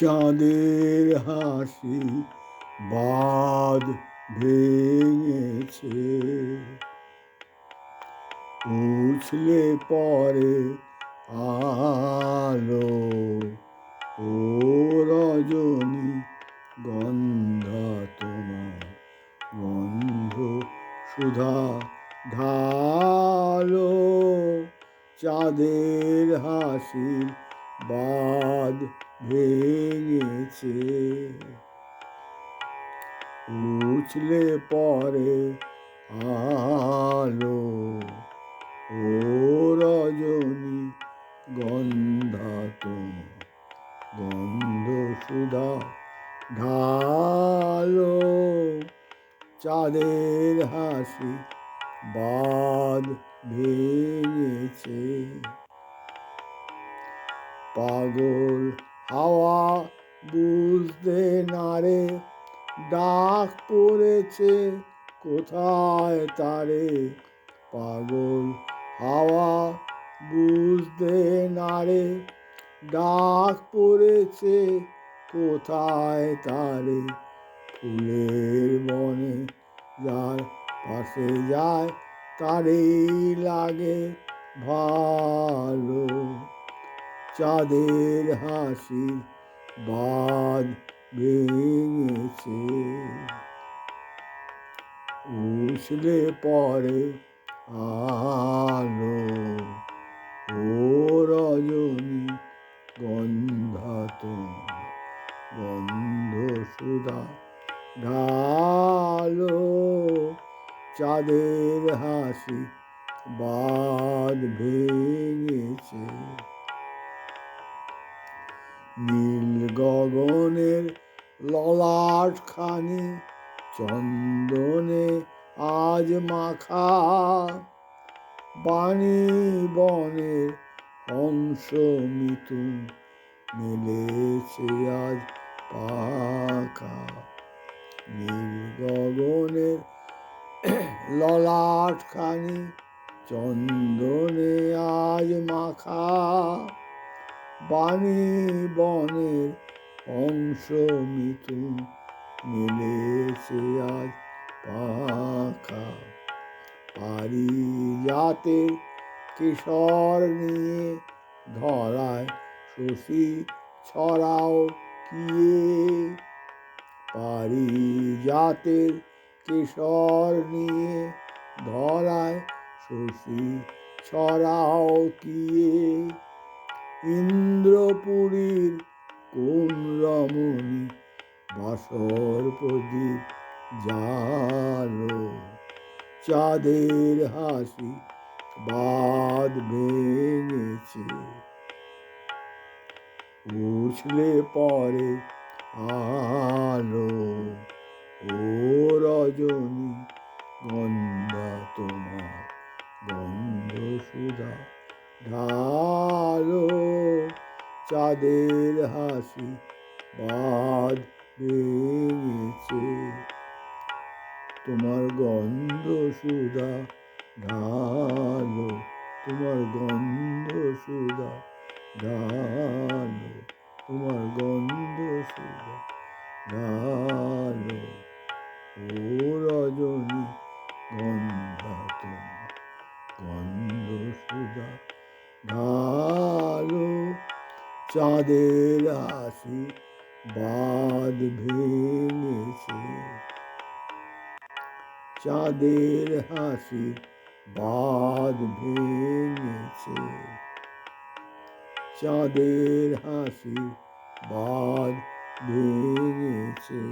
চাঁদের হাসি বাদ ভেঙেছে। উছলে পরে আলো ও রজনী গন্ধা তোমার গন্ধ সুধা ঢালো। চাঁদের হাসির বাদ ভেঙেছে। উছলে পরে আলো ও রজনী গন্ধা তোমার গন্ধ সুধা ঢালো চাঁদের হাসি বাদ ভেঙেছে। পাগল হাওয়া বুঝতে নারে ডাক পড়েছে কোথায় তারে? পাগল হাওয়া বুঝতে নারে ডাক পড়েছে কোথায় তারে? ফুলের মনে যার পাশে যায়, তারেই লাগে ভালো। চাঁদের হাসি বাদ ভেঙেছে। উছলে পরে আলো ও রজনী গন্ধা তোমার গন্ধ সুধা ঢালো চাঁদের হাসি বাদ ভেঙেছে। নীল গগনের ললাট খানি চন্দনে আজ মাখা বাণী বনের হংস মিথুন মেলেছে আজ পাখা। নীল গগনের ললাট খানি চন্দনে আজ মাখা বাণী বনের অংশ মিথুন মিলেছে আজ পাখা। পারি যাতে কিশোর নিয়ে ধরায় শশী, ছড়াও কিয়ে। পারি জাতের কিশোর নিয়ে ধরায় শশী, ছড়াও কিয়ে। ইন্দ্রপুরীর কোন রমণী বাসর প্রদীপ জালো। চাঁদের হাসি বাদ ভেঙেছে। উছলে পরে আলো। ও রজনী গন্ধা তোমার গন্ধ সুধা ঢালো চাঁদের হাসি বাদ ভেঙেছে। তোমার গন্ধ সুধা ঢালো, তোমার গন্ধ সুধা ঢালো, তোমার গন্ধ সুধা ঢালো। চাঁদের হাসি বাদ ভেঙেছে। চাঁদের হাসি বাদ ভেঙেছে। চাঁদের হাসি বাদ ভেঙেছে।